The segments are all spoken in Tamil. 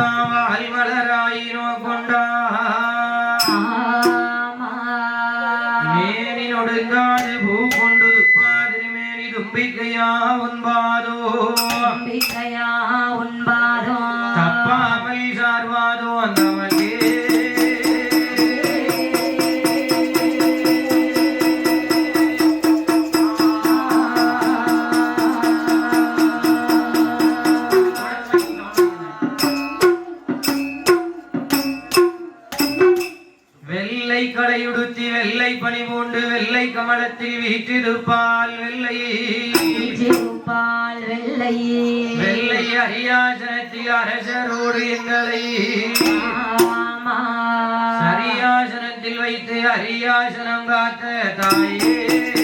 وعلي ملرا द्वैत हरि आश्रम गात ताये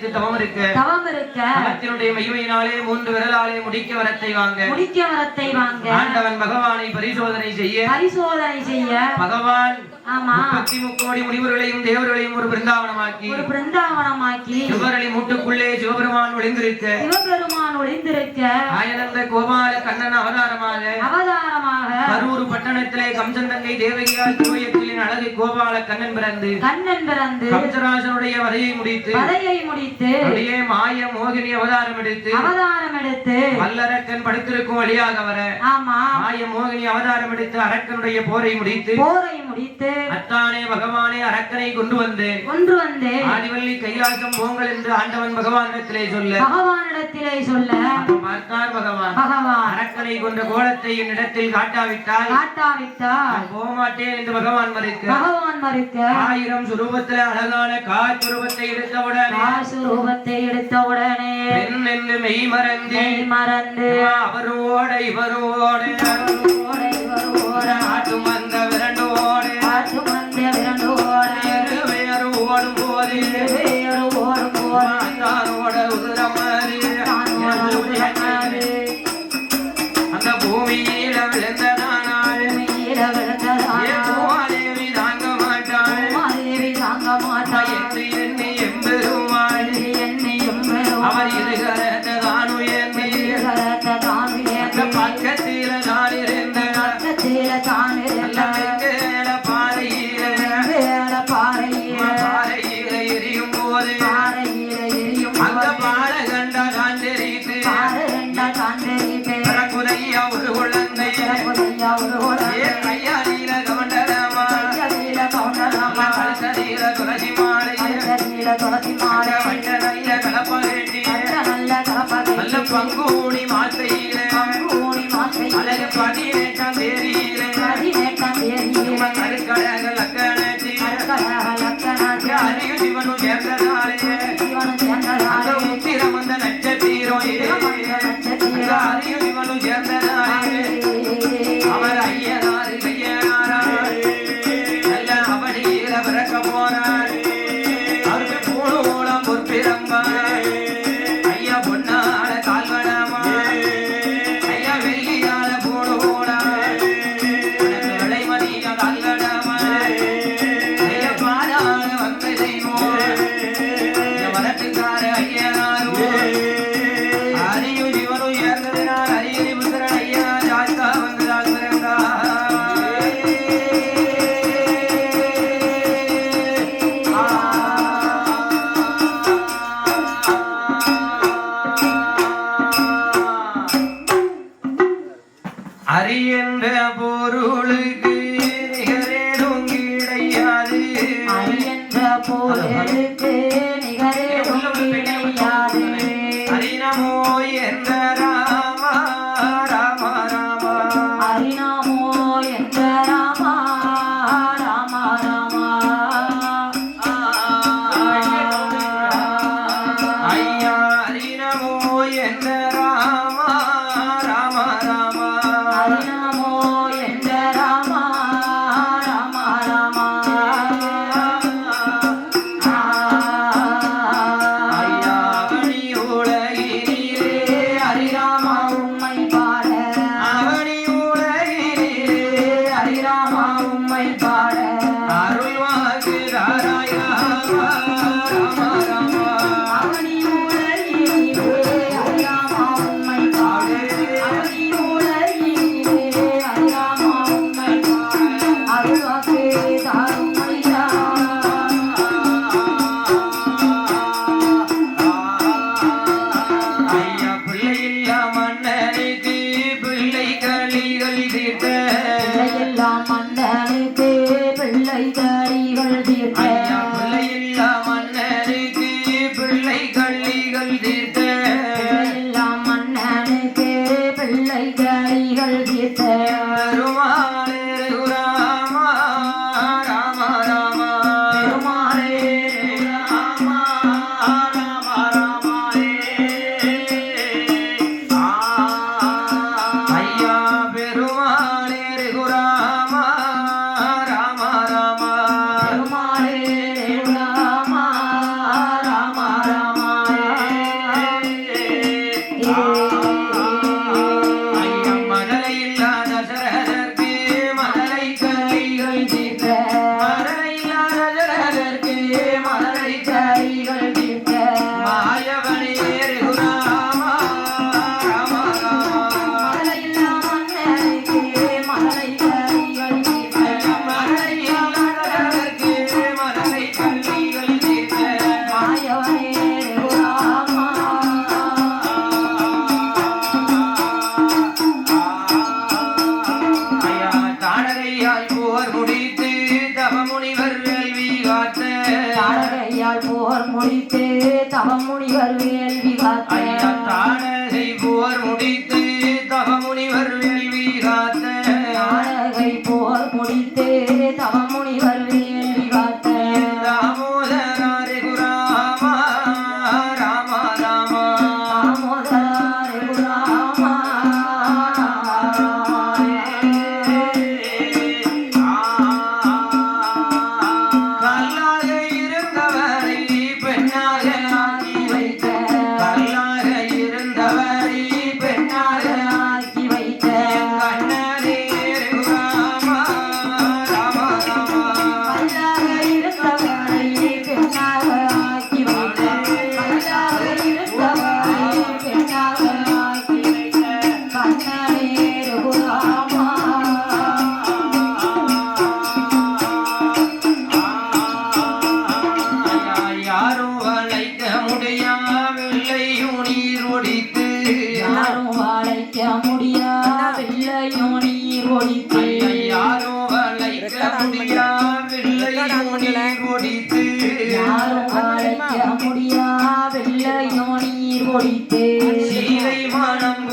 நினைத்து தவம் இருக்க தவம் இருக்க தவத்தினுடைய மகிமையினாலே மூன்று விரலாலே முடிக்க வரத்தை வாங்க. முடிக்க வரத்தை வாங்க. ஆண்டவன் பகவானை பரிசோதனை செய்ய. பரிசோதனை செய்ய. பகவான் முப்பத்தி முக்கோடி முனிவர்களையும் தேவர்களையும் ஒரு பிருந்தாவனமாக்கி ஒரு பிருந்தாவனமாக்கி சிவரளி மூட்டுக்குள்ளே சிவபெருமான் ஒளிந்திருக்க சிவபெருமான் ஒளிந்திருக்க ஆயனந்த கோபால கண்ணன் அவதாரமாக அவதாரமாக கரூர் பட்டணத்திலே கம்சன் தங்கை தேவகியால் திருவயத்திலின் அழகு கோபால கண்ணன் பிறந்து கண்ணன் பிறந்து கம்சராசனுடைய வதையை முடித்து கதையை முடித்து அப்படியே மாய மோகினி அவதாரம் எடுத்து அவதாரம் எடுத்து வல்லரக்கன் படுத்திருக்கும் வழியாக வர ஆமா. மாய மோகினி அவதாரம் எடுத்து அரக்கனுடைய போரை முடித்து போரை முடித்து அத்தானே பகவானே அரக்கனை கொண்டு வந்து கொன்று வந்து ஆதிவள்ளி கைலாசம் போங்கள் என்று ஆண்டவன் பகவானிடத்திலே சொல்ல. பகவானிடத்திலே சொல்ல. பார்த்தார் பகவான். பகவான். அரக்கனை கொண்ட கோலத்தை என்னிடத்தில் காட்டாவிட்டால் காட்டாவிட்டால் நான் போக மாட்டேன் என்று பகவான் மறுக்க. பகவான் மறுக்க. ஆயிரம் சுரூபத்துல அழகான காச்சுரூபத்தை எடுத்தவுடனே காசு ரூபத்தை எடுத்த உடனே பெண் என்று மெய் மறந்து மெய் மறந்து அவரோட இவரோட ஓட இவர் ஓட ஓடும் போது ஓடும் போது மாந்தாரோட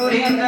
ಗೋವಿಂದ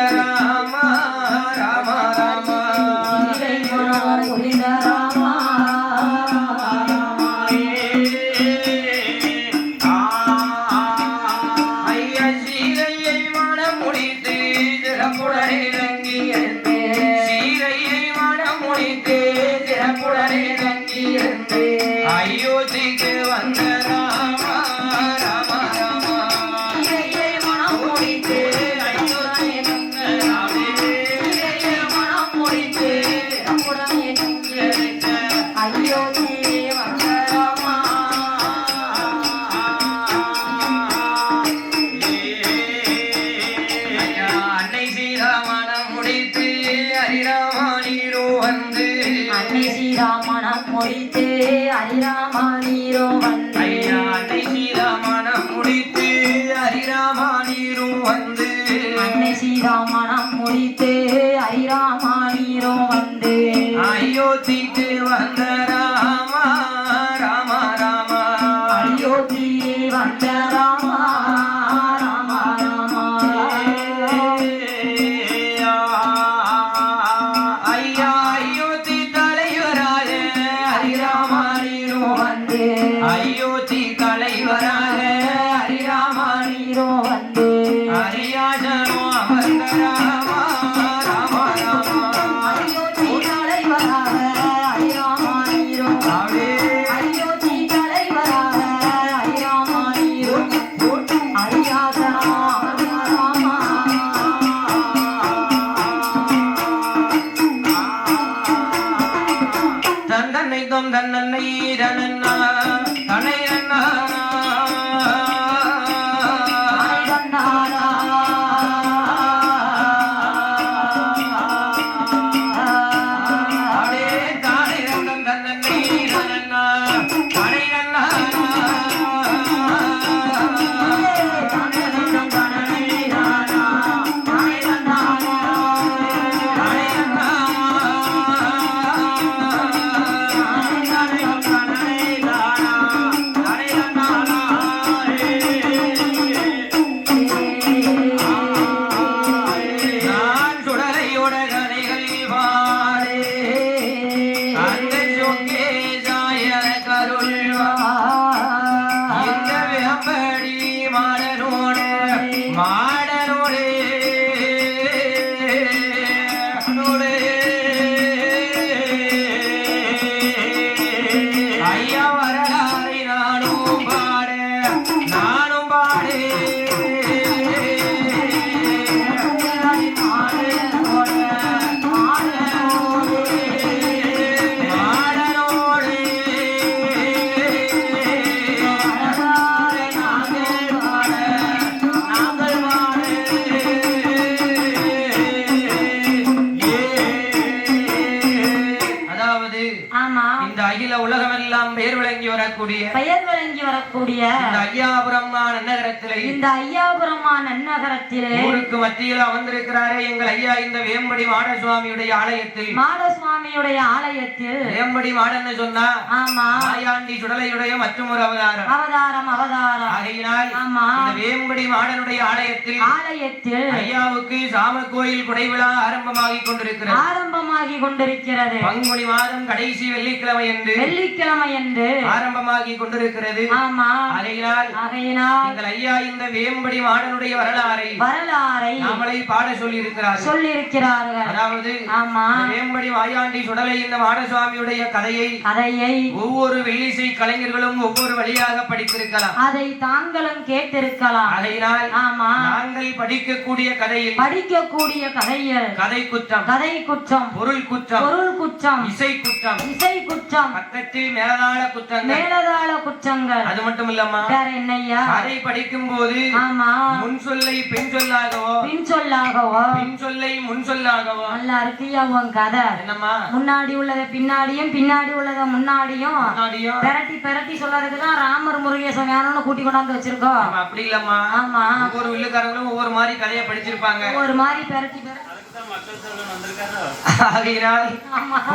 தன்னன்னை தனன்னா வரக்கூடிய பெயர் வழங்கி வரக்கூடிய இந்த ஐயாபுரம்மா நன்னகரத்திலே இந்த ஐயாபுரமா நன்னகரத்திலே. ஊருக்கு மத்தியில் அமர்ந்திருக்கிறாரே எங்கள் ஐயா இந்த வேம்படி மாடசுவாமியுடைய ஆலயத்தில். மாடசுவாமியுடைய ஆலயத்தில். வேம்படி மாடன்னு சொன்னா ஆமா. மாயாண்டி சுடலையுடைய மற்றும் ஒரு அவதாரம். அவதாரம் அவதாரம். ஆகையினால் ஆமா. இந்த வேம்படி மாடனுடைய ஆலயத்தில் ஆலயத்தில் ஐயாவுக்கு சாம கோயில் குடைவிழா ஆரம்பமாகிக் கொண்டிருக்கிறது. ஆரம்பமாகி கொண்டிருக்கிறது. பங்குனி மாதம் கடைசி வெள்ளிக்கிழமை என்று வெள்ளிக்கிழமை என்று ஆரம்பமாகி கொண்டிருக்கிறது. ஆமா. ஆகையினால் ஆகையினால் எங்கள் ஐயா இந்த வேம்படி மாடனுடைய வரலாறை வரலாறை நாமளை பாட சொல்லி இருக்கிறார்கள் சொல்லியிருக்கிறார்கள். அதாவது ஆமா. வேம்படி வாயாண்டி சுடலை இந்த மாடசுவாமியுடைய கதையை கதையை ஒவ்வொரு வெள்ளிசை கலைஞர்களும் ஒவ்வொரு வழியாக படித்திருக்கலாம். அதை தாங்களும் கேட்டிருக்கலாம். ஆகையினால் ஆமா. நாங்கள் படிக்கக்கூடிய கதையில் படிக்கக்கூடிய கதையில் கதை குற்றம் கதை குற்றம் பொருள் குற்றம் பொருள் குற்றம் இசை குற்றம் இசை குற்றம் பக்கத்தில் மேலதாள குற்றங்கள். மேலதாள குற்றங்கள். அது மட்டும் இல்லம்மா வேற என்னய்யா? கதை படிக்கும் போது ஆமா. முன் சொல்லை பின் சொல்லாகவோ பின் சொல்லாகவோ பின் சொல்லை முன் சொல்லாகவோ நல்லா இருக்கியா உன் கதை? என்னம்மா? முன்னாடி உள்ளத பின்னாடியும் பின்னாடி உள்ளத முன்னாடியும் முன்னாடியும் பெரட்டி பெரட்டி சொல்றதுக்கு தான் ராமர் முருகேசன் யாரோன்னு கூட்டி கொண்டாந்து வச்சிருக்கோம். ஆமா, அப்படி இல்லம்மா. ஆமா. ஒவ்வொரு வில்லுக்காரங்களும் ஒவ்வொரு மாதிரி கதையை படிச்சிருப்பாங்க. ஒரு மாதிரி பெரட்டி பெரட்டி ஆகையினால்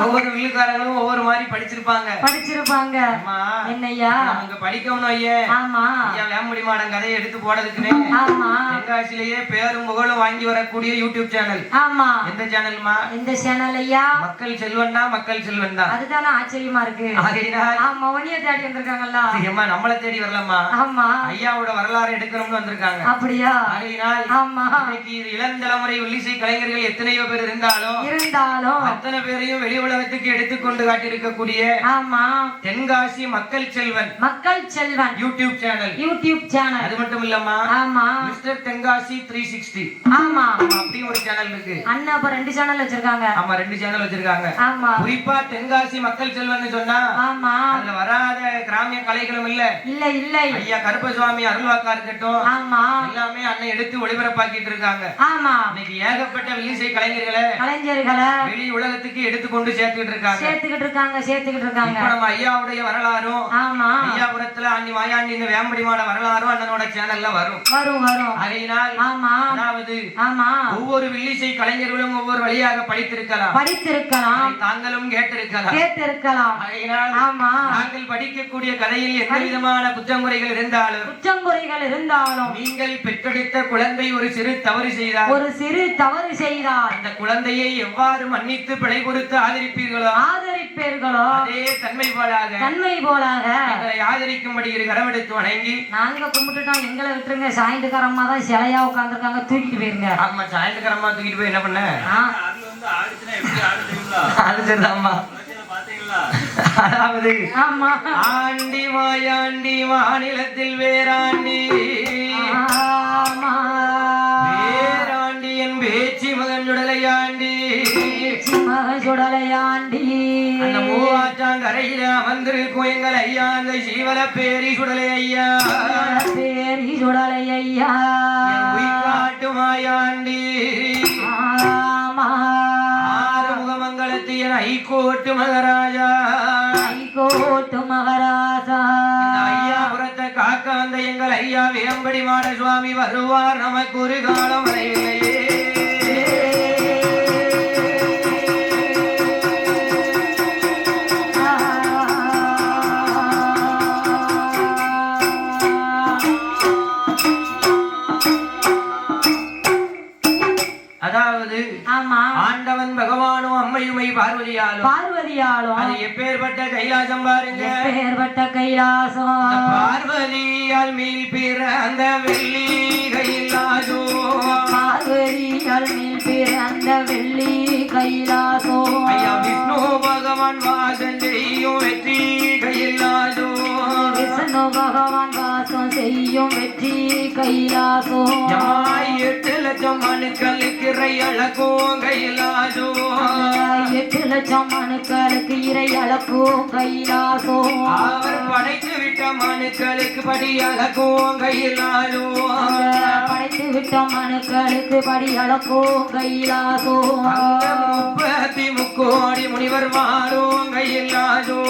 ஒவ்வொரு வில்லுக்காரங்களும் ஒவ்வொரு மாதிரி படிச்சிருப்பாங்க. படிச்சிருப்பாங்க. அம்மா என்னய்யா? அங்க படிக்கணும் ஐயே. ஆமா. ஐயா வேம்படி மாடன் கதையை எடுத்து போடுறதுக்குன்னே ஆமா. தென்காசிலேயே பேரும் புகழும் வாங்கி வரக்கூடிய யூடியூப் சேனல் ஆமா. எந்த சேனல்மா எந்த சேனல் ஐயா? மக்கள் செல்வன் தான் மக்கள் செல்வன் தான். அதுதானே ஆச்சரியமா இருக்கு. ஆகையினால் ஆமா ஒன்னிய தேடி வந்திருக்காங்கல்ல. அம்மா நம்மளை தேடி வரலம்மா ஆமா. ஐயாவோட வரலாறு எடுக்கணும்னு வந்திருக்காங்க. அப்படியா? ஆகையினால் ஆமா. இன்னைக்கு இது இளந்தலைமுறை உள்ளிசை கலைஞர்கள் எத்தனையோ பேர் இருந்தாலும் இருந்தாலும் அத்தனை பேரையும் வெளி உலகத்துக்கு எடுத்துக்கொண்டு காட்டியிருக்கக்கூடிய ஆமா. Tenkasi Makkal Selvan Makkal Selvan YouTube channel. YouTube channel. அது மட்டும் இல்லம்மா. ஆமா. மிஸ்டர் தென்காசி த்ரீ சிக்ஸ்டி ஆமா. அப்படியும் ஒரு சேனல் இருக்கு. அண்ணா அப்ப ரெண்டு சேனல் வச்சிருக்காங்க. ஆமா ரெண்டு சேனல் வச்சிருக்காங்க. ஆமா. குறிப்பா தென்காசி மக்கள் செல்வன் சொன்னா ஆமா. அதுல வராத கிராமிய கலைகளும் இல்ல. இல்ல இல்லை. ஐயா கருப்பசுவாமி அருள்வாக்கா இருக்கட்டும். ஆமா. எல்லாமே அண்ணன் எடுத்து ஒளிபரப்பாக்கிட்டு இருக்காங்க. ஆமா. இன்னைக்கு ஏகப்பட்ட வில்லிசை கலைஞர்களை கலைஞர்களை வெளி உலகத்துக்கு எடுத்து கொண்டு சேர்த்துக்கிட்டு இருக்காங்க. சேர்த்துக்கிட்டு இருக்காங்க சேர்த்துக்கிட்டு இருக்காங்க. நம்ம ஐயாவுடைய வரலாறும் ஆமா. ஐயாபுரத்துல அன்னி மாயாண்டி இந்த வேம்படிமான வரலாறும் அண்ணனோட சேனல்ல வரும். வரும் வரும். ஆகையினால் ஆமா. அதாவது ஆமா. ஒவ்வொரு வில்லிசை கலைஞர்களும் ஒவ்வொரு வழியாக படித்திருக்கலாம். படித்திருக்கலாம். தாங்களும் கேட்டிருக்கலாம். கேட்டிருக்கலாம். ஆகையினால் ஆமா. நாங்கள் படிக்கக்கூடிய கதையில் எந்த விதமான குற்றங்குறைகள் இருந்தாலும் குற்றங்குறைகள் இருந்தாலும் நீங்கள் பெற்றெடுத்த குழந்தை ஒரு சிறு தவறு செய்தால் ஒரு சிறு தவறு செய்தால் அந்த குழந்தையை எவ்வாறு மன்னித்து பிழை கொடுத்து ஆதரிப்பீர்களோ ஆதரிப்பீர்களோ அதே தன்மை போலாக தன்மை போலாக எங்களை ஆதரிக்கும்படி இரு கரமெடுத்து வணங்கி நாங்க கும்பிட்டுட்டோம் எங்களை விட்டுருங்க. சாயந்துக்காரம்மா தான் சிலையா உட்காந்துருக்காங்க தூக்கிட்டு போயிருங்க. ஆமா சாயந்தரமா தூக்கிட்டு போய் என்ன பண்ண? அது சரிதாம்மா பாத்தீங்களா அதாவது ஆமா. ஆண்டி மாயாண்டி மாநிலத்தில் வேறாண்டி. வேறாண்டி என் பேச்சு மகன் சுடலையாண்டி. சுடலையாண்டி. அந்த மூவாற்றாங்கரையில அமர்ந்திருக்கும் எங்கள் ஐயா அந்த சீவல பேரி சுடலை ஐயா. பேரி சுடலை ஐயா. உயிர்காட்டு மாயாண்டி. ஆமா. ஆறுமுகமங்கலத்து என் ஐகோட்டு மகாராஜா. கோட்டு மகராசா. இந்த ஐயாபுரத்தை காக்க வந்த எங்கள் ஐயா வேம்படி மாட சுவாமி வருவார். நமக்கு ஒரு காலம் வரையிலேயே அதாவது ஆமா. ஆண்டவன் பகவானும் அம்மையுமை பார்வதியாலும் பார்வதியாலும் அது எப்பேற்பட்ட கைலாசம் பாருங்க. பேர்பட்ட கைலாசம்? பார்வதியால் மீள் பிறந்த வெள்ளி கைலாசோ. பார்வதியால் மேல் பிறந்த வெள்ளி கைலாசோ? ஐயா விஷ்ணு பகவான் வாசம் செய்யும் வெற்றி விஷ்ணு பகவான் வாசம் செய்யும் வெற்றி கைலாசோ ஜமாய் எட்டு லட்சம் மனுக்களுக்கு அழகும் கைலாசோ எட்டு லட்சம் மனுக்களுக்கு மனுக்களுக்கு இறை அளக்கும் கைலாசோ அவர் படைத்து விட்ட மனுக்களுக்கு படி அழகும் கையிலாலோ படைத்து விட்ட மனுக்களுக்கு படி அளக்கும் கைலாசோ அங்க முப்பத்தி முக்கோடி முனிவர் வாழும் கையிலாலோ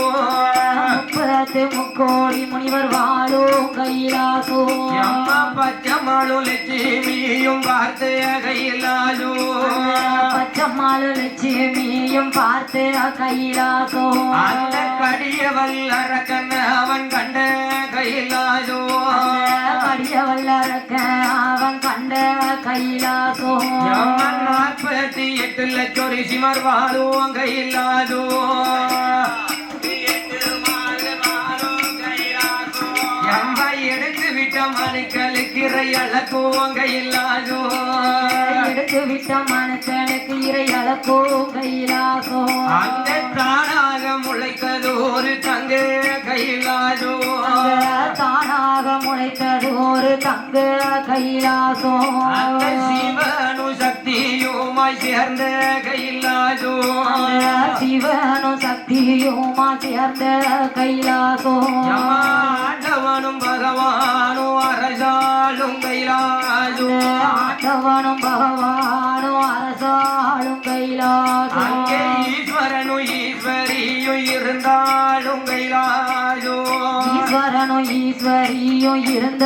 முப்பத்து முக்கோடி முனிவர் வாழும் கைலாசோ அம்மா பச்சமாளும் லட்சுமியும் பார்த்து கையிலாலோ பச்சம்மாள் லட்சுமியும் பார்த்து கைலாசோ அந்த கடிய வல்லரக்கன் அவன் கண்ட கையிலாலோ கடிய வல்லரக்க அவன் கண்ட கைலாசோ நாற்பத்தி எட்டு லட்சம் ரிஷிமர் வாழும் கையிலாதோ மனுக்களுக்கு இறை அழக்கும் கையிலாதோ எடுத்து விட்ட மனுக்களுக்கு இறை அளக்கோ கைலாசோ அந்த தானாக முளைத்தது ஒரு தங்க கையிலாதோ? தானாக முளைத்தது ஒரு தங்க கைலாசோ அந்த சிவனு சக்தியுமாய் சேர்ந்த கையிலாதோ? அந்த சிவனும் சக்தியுமா சேர்ந்த கைலாசோ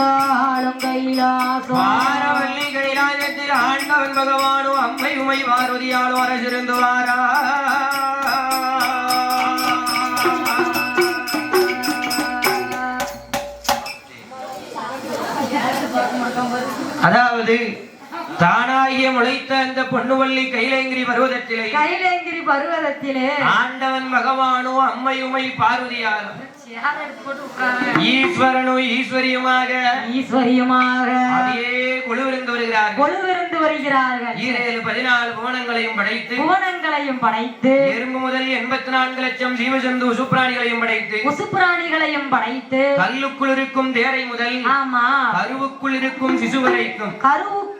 ஈஸ்வரியும் இருந்தாலும் கைலாசோ வாரவல்லி கைலாயத்தில் ஆண்டவன் பகவானும் அம்மை உமை பார்வதியாலும் அரசிருந்து வாரா அதாவது தானாகிய முளைத்த அந்த பொன்னுவள்ளி கைலேங்கிரி பருவதத்திலே கைலேங்கிரி பருவதத்திலே. ஆண்டவன் பகவானும் அம்மையுமை பார்வதியாலும் ஈஸ்வரனும் ஈஸ்வரியுமாக ஈஸ்வரியமாக அதே குழுவிருந்து வருகிறார்கள். கொழுவிருந்து வருகிறார்கள். ஈரேழு பதினாலு புவனங்களையும் படைத்து புவனங்களையும் படைத்து எறும்பு முதல் எண்பத்தி நான்கு லட்சம் ஜீவஜந்து சுப்ராணிகளையும் படைத்து உசுப்புராணிகளையும் படைத்து கல்லுக்குள் இருக்கும் தேரை முதல் ஆமா. கருவுக்குள் இருக்கும் சிசு வரைக்கும்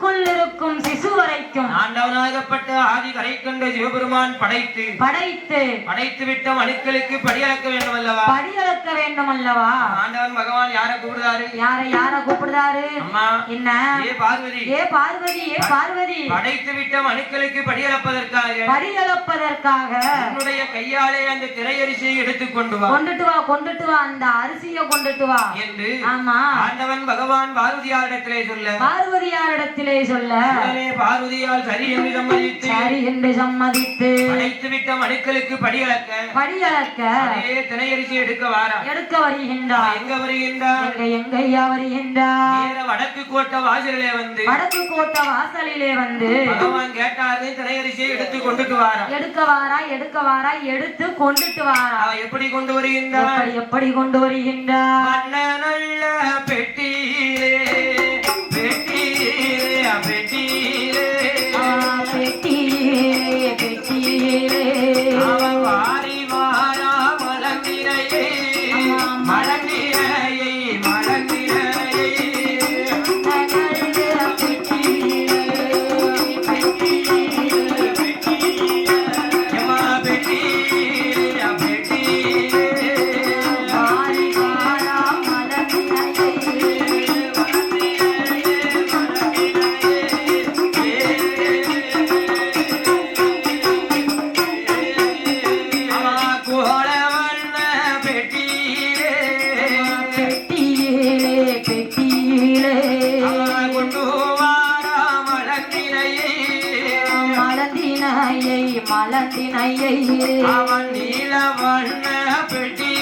கருவுக்குள் இருக்கும் சிசு வரைக்கும் ஆண்டவனாகப்பட்ட ஆதி கரை கண்ட சிவபெருமான் படைத்து படைத்து படைத்து விட்ட மனுக்களுக்கு படியளக்க வேண்டும் அல்லவா படியளக்க வேண்டும் அல்லவா ஆண்டவன் பகவான் யாரை கூப்பிடுறாரு? யார யார கூப்பிடுறாரு? அம்மா என்ன? ஏ பார்வதி. ஏ பார்வதி ஏ பார்வதி. படைத்து விட்ட மனுக்களுக்கு படியளப்பதற்காக படியளப்பதற்காக உன்னுடைய கையாலே அந்த திரையரிசியை எடுத்துக் கொண்டு வா. கொண்டுட்டு வா கொண்டுட்டு வா அந்த அரிசிய கொண்டுட்டு வா. என்று ஆமா. ஆண்டவன் பகவான் பார்வதியாரிடத்திலே சொல்ல. பார்வதியாரிடத்திலே சொல்ல. உடனே பார்வதியால் சரி என்று சம்மதித்து சரி என்று சம்மதித்து படைத்து விட்ட மனுக்களுக்கு படியளக்க படியளக்க அதே திரையரிசி எடுக்க வாரா. எடுக்க வருகின்றார். எங்க வருகின்றார்? எங்க எங்கையா வருகின்றார்? வடக்கு கோட்டை வாசலிலே வந்து வடக்கு கோட்டை வாசலிலே வந்து பகவான் கேட்டாரு திரையரிசியை எடுத்து கொண்டுட்டு வாரா. எடுக்க வாரா எடுக்க வாரா எடுத்து கொண்டுட்டு வாரா. எப்படி கொண்டு வருகின்றார் எப்படி கொண்டு வருகின்றார் மன்னனுள்ள பெட்டியிலே. பெட்டியிலே பெட்டியிலே மலர்ந்தினையை அவன் நீல வண்ண பெட்டி.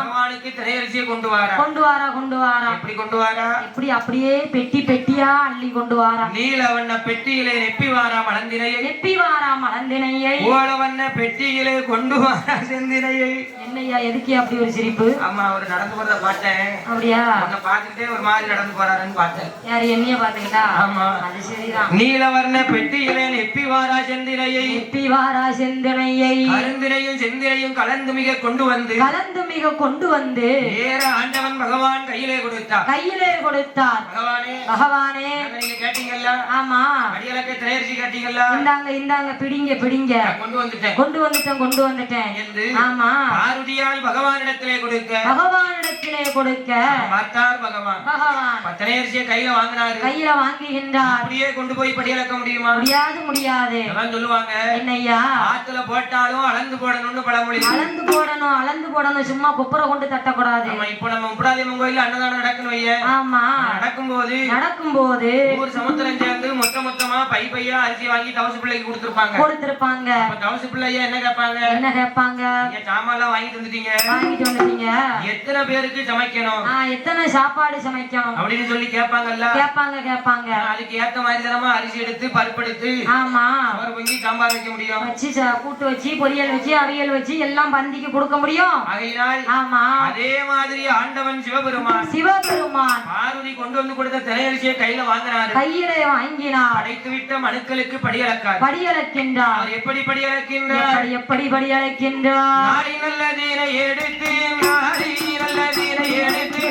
பகவானுக்கு திரையரிசியை கொண்டு வாரா கொண்டு வாரா கொண்டு வாரா. எப்படி கொண்டு வாரா? எப்படி அப்படியே பெட்டி பெட்டியா அள்ளி கொண்டு வாரா. நீல வண்ண பெட்டியிலே நெப்பி வாரா மலந்தினையை எப்பி வாரா மலந்தினையை ஓல வண்ண பெட்டியிலே கொண்டு வாரா செந்தினையை என்னய்யா எதுக்கு அப்படி ஒரு சிரிப்பு? ஆமா அவர் நடந்து போறத பார்த்தேன். அப்படியா? உன்னை பார்த்துட்டே ஒரு மாதிரி நடந்து போறாருன்னு பார்த்தேன். யாரு என்னைய பாத்துக்கிட்டா ஆமா. அது சரிதான். நீல வர்ண பெட்டியிலே நெப்பி வாரா செந்தினையை எப்பி வாரா செந்தினையை அருந்தினையும் செந்தினையும் கலந்து மிக கொண்டு வந்து. கலந்து மிக கொண்டு வந்து ஏற ஆண்டவன் பகவான் கையிலே கொடுத்தார். கையிலே கொடுத்தார். பகவானே பகவானே. நீங்க கேட்டீங்கல்ல? ஆமா. அடியலக்க திரையரிசி கேட்டீங்கல்ல? இந்தாங்க இந்தாங்க பிடிங்க பிடிங்க. கொண்டு வந்துட்டேன். கொண்டு வந்துட்டேன் கொண்டு வந்துட்டேன். என்று ஆமா. பார்வதியால் பகவானிடத்திலே கொடுக்க. பகவானிடத்திலே கொடுக்க. பார்த்தார் பகவான். பகவான். பத்திரையரிசியை கையில வாங்கினாரு. கையில வாங்குகின்றார். அப்படியே கொண்டு போய் படியலக்க முடியுமா? முடியாது முடியாது. அதான் சொல்லுவாங்க என்னய்யா? ஆத்துல போட்டாலும் அளந்து போடணும்னு பழமொழி. அளந்து போடணும் அளந்து போடணும். சும்மா குப்புற கொண்டு தட்டக்கூடாது. இப்போ நம்ம முப்படாதியம்மன் கோயில்ல அன்னதானம் நடக்கணும் வைய. ஆமா. நடக்கும்போது நடக்கும்போது ஊர் சமுத்திரம் சேர்ந்து மொத்த மொத்தமா பை பையா அரிசி வாங்கி தவசு பிள்ளைக்கு கொடுத்துருப்பாங்க. கொடுத்திருப்பாங்க. தவசு பிள்ளைய என்ன கேட்பாங்க? என்ன கேட்பாங்க? சாமான்லாம் வாங்கி தந்துட்டீங்க வாங்கிட்டு வந்துட்டீங்க. எத்தனை பேருக்கு சமைக்கணும்? எத்தனை சாப்பாடு சமைக்கணும்? அப்படின்னு சொல்லி கேட்பாங்கல்ல. கேட்பாங்க கேட்பாங்க. அதுக்கு ஏத்த மாதிரி தானமா அரிசி எடுத்து பருப்பு எடுத்து ஆமா. அவர் பொங்கி சாம்பார் வைக்க முடியும். வச்சு கூட்டு வச்சு பொரியல் வச்சு அவியல் வச்சு எல்லாம் பந்திக்கு கொடுக்க முடியும். ஆகையினால் ஆமா அதே மாதிரி ஆண்டவன் சிவபெருமான் சிவபெருமான் பார்வதி கொண்டு வந்து கொடுத்த திரையரிசியை கையில வாங்கினாரு கையிலே வாங்கினார். படைத்து விட்ட மனுக்களுக்கு படியளக்கார். படியளக்கின்றார். எப்படி படியளக்கின்றார்? எப்படி படியளக்கின்றார்? நாடி நல்லதீனை எடுத்து நாடி நல்லதீனை எடுத்து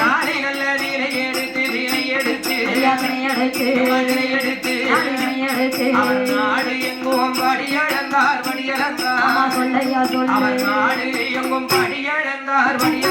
நாடி எடுத்து தீனை எடுத்து அதனை எடுத்து. எடுத்து எடுத்து. அவர் நாடு எங்கும் படியளந்தார் படியளந்தார். அவர் நாடு எங்கும் படியளந்தார்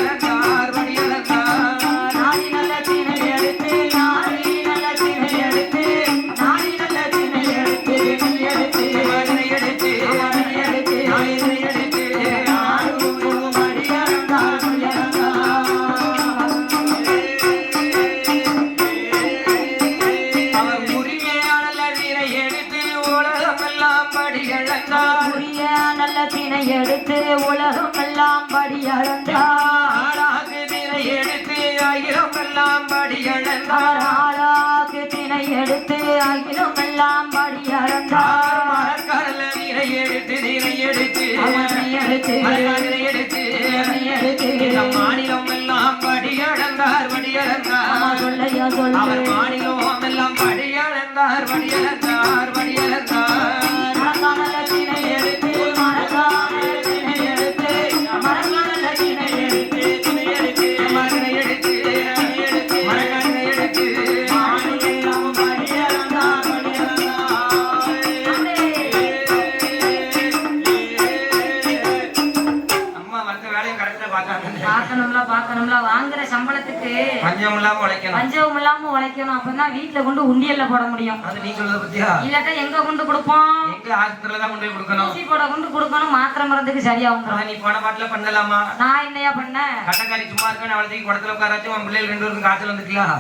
அவர் சொல்லு மாநிலம் எல்லாம் படியளந்தார் படியளந்தார் படியளந்தார் பஞ்சம் இல்லாம உழைக்கணும். பஞ்சம் இல்லாம உழைக்கணும். அப்பதான் வீட்டுல கொண்டு உண்டியல்ல போட முடியும். அது நீ சொல்றத பத்தியா? இல்லாட்டா எங்க கொண்டு கொடுப்போம்? எங்க ஆஸ்பத்திரியில தான் கொண்டு போய் கொடுக்கணும். ஊசி போட கொண்டு கொடுக்கணும். மாத்திரை மருந்துக்கு சரியா வந்துடும் அதான் நீ போன பாட்டுல பண்ணலாமா? நான் என்னையா பண்ணேன் கட்டக்காரி சும்மா இருக்கான்னு அவளை தூக்கி குடத்துல உட்காராச்சும் உன் பிள்ளைகள் ரெண்டு பேருக்கும் காய்ச்சல் வந்துக்கலாம்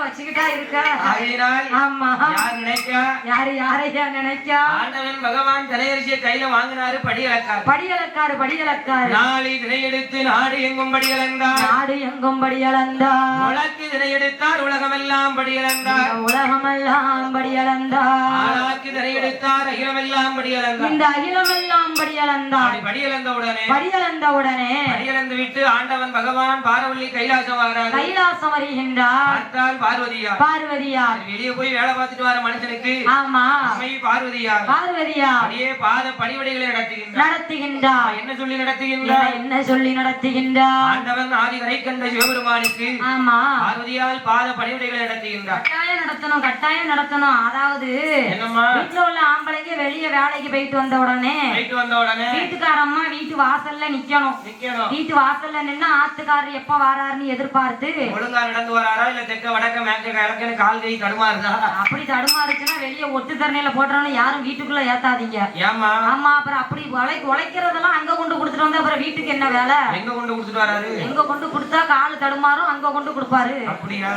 வச்சுக்கிட்டா இருக்க? ஆகையினால் ஆமா. யார் நினைக்க? யாரு யாரையா நினைக்கா? ஆண்டவன் பகவான் தலையரிசியை கையில வாங்கினாரு படி இழக்காரு படியலக்காரு படியலக்காரு. நாளை தினை எடுத்து நாடு எங்கும் படி இழந்தார் நாடு எங்கும் படியளந்தார் உலக்கு தினை எடுத்தார் உலகமெல்லாம் படி இழந்தார் உலகமெல்லாம் படியளந்தார் ஆளாக்கு தினை எடுத்தார் அகிலமெல்லாம் படி இழந்தார் இந்த அகிலமெல்லாம் படியளந்தார் அப்படி படி இழந்த உடனே படியளந்த உடனே படியிழந்து விட்டு ஆண்டவன் பகவான் பாரவள்ளி கைலாசம் வராரு கைலாசம் வருகின்றார். பார்த்தால் பார்வதியா பார்வதியார். வெளியே போய் வேலை பார்த்துட்டு வர மனுஷனுக்கு. ஆமா. அம்மை பார்வதியா பார்வதியார். அப்படியே பாத பணிவிடைகளை நடத்துகின்றார். நடத்துகின்றார். என்ன சொல்லி நடத்துகின்றார்? என்ன சொல்லி நடத்துகின்றார்? ஆண்டவன் ஆதி கரை கண்ட சிவபெருமானுக்கு ஆமா. பார்வதியால் பாத பணிவிடைகளை நடத்துகின்றார். கட்டாயம் நடத்தணும் கட்டாயம் நடத்தணும். அதாவது என்னம்மா? வீட்டுல உள்ள ஆம்பளைங்க வெளிய வேலைக்கு போயிட்டு வந்த உடனே போயிட்டு வந்த உடனே வீட்டுக்காரம்மா வீட்டு வாசல்ல நிக்கணும். நிக்கணும். வீட்டு வாசல்ல நின்னு ஆத்துக்காரர் எப்ப வராருன்னு எதிர்பார்த்து ஒழுங்கா நடந்து வராரா இல்ல தெக்க வடக்க கால் கை தடுமாறுதா? அப்படி தடுமாறுச்சுன்னா வெளிய ஒட்டு தரணையில போட்டுறோன்னு யாரும் வீட்டுக்குள்ள ஏத்தாதீங்க. ஏமா ஆமா அப்புறம் அப்படி உழை உழைக்கிறதெல்லாம் அங்க கொண்டு கொடுத்துட்டு வந்தா அப்புறம் வீட்டுக்கு என்ன வேலை? எங்க கொண்டு கொடுத்துட்டு வராரு? எங்க கொண்டு கொடுத்தா காலு தடுமாறும் அங்க கொண்டு கொடுப்பாரு. அப்படியா?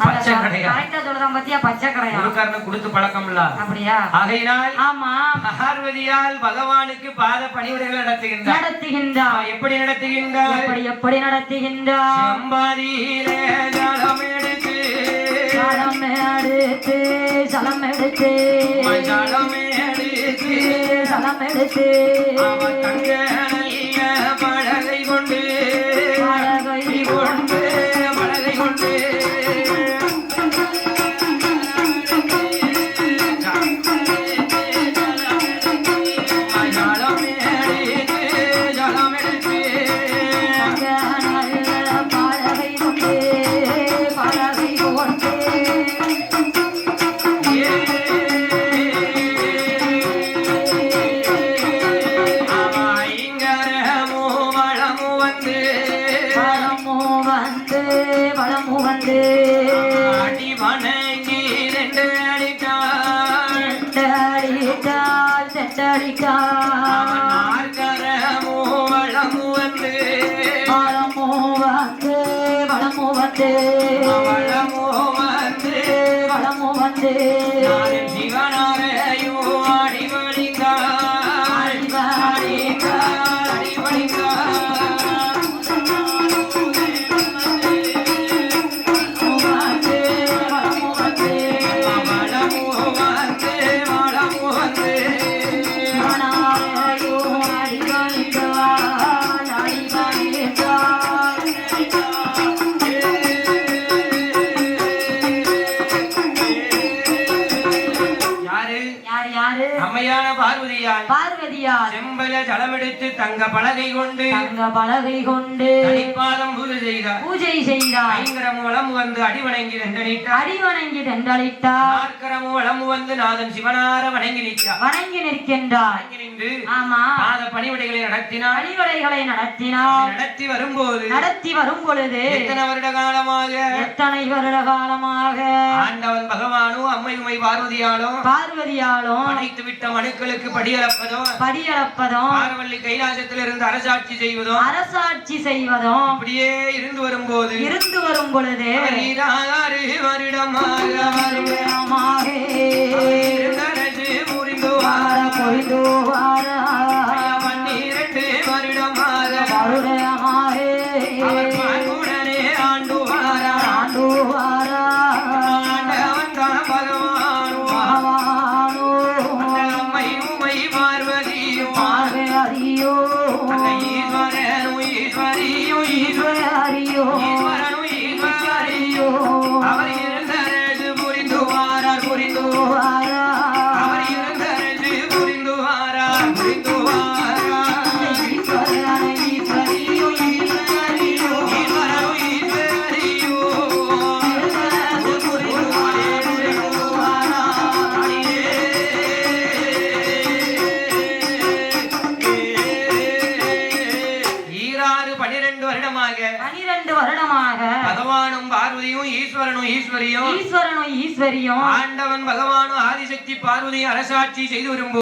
பச்சை கடையா? கரெக்டா சொல்லுதான் பாத்தியா பச்சை கடையா? குருக்காரனுக்கு கொடுத்து பழக்கம்ல அப்படியா? ஆகையினால் ஆமா. பார்வதியால் பகவானுக்கு பாத பணிவிடைகள் நடத்துகின்றார். நடத்துகின்றார். எப்படி நடத்துகின்றார்? எப்படி எப்படி நடத்துகின்றார்? செம்பாதியிலே ஜலம் எடுத்து சலம் எடுத்து ஜலம் எடுத்து. சலம் எடுத்து அவன் தங்க பார்வதியால் பார்வதியார் செம்பல ஜலமெடுத்து தங்க பலகை கொண்டு தங்க பலகை கொண்டு தனிப்பாதம் பூஜை செய்தார். பூஜை செய்தார். ஐங்கரம் வளம் வந்து அடி வணங்கி நின்றிட்டார் அடி வணங்கி தண்டளித்தார் நாற்கரம் வளம் வந்து நாதன் சிவனார வணங்கி நிற்கிறார். வணங்கி நிற்கின்றார். வணங்கி நின்று ஆமா. பாத பணிவிடைகளை நடத்தினார். அடிவடைகளை நடத்தினார். நடத்தி வரும்போது நடத்தி வரும் பொழுது எத்தனை வருட காலமாக? எத்தனை வருட காலமாக? ஆண்டவன் பகவானும் அம்மை உமை பார்வதியாலும் பார்வதியாலும் அனைத்து விட்ட மனுக்களுக்கு படியளப்பதும் படியளப்பதும் பார்வள்ளி கைலாசத்தில் இருந்து அரசாட்சி செய்வதும் அரசாட்சி செய்வதும் அப்படியே இருந்து வரும்போது இருந்து வரும் பொழுது வருடமாக வருடமாக இருந்தனது புரிந்து வார. பொழுது வார. பன்னிரண்டு வருடமாக வருடமாக ஈஸ்வரியும் ஈஸ்வரனும் ஈஸ்வரியும் ஆண்டவன்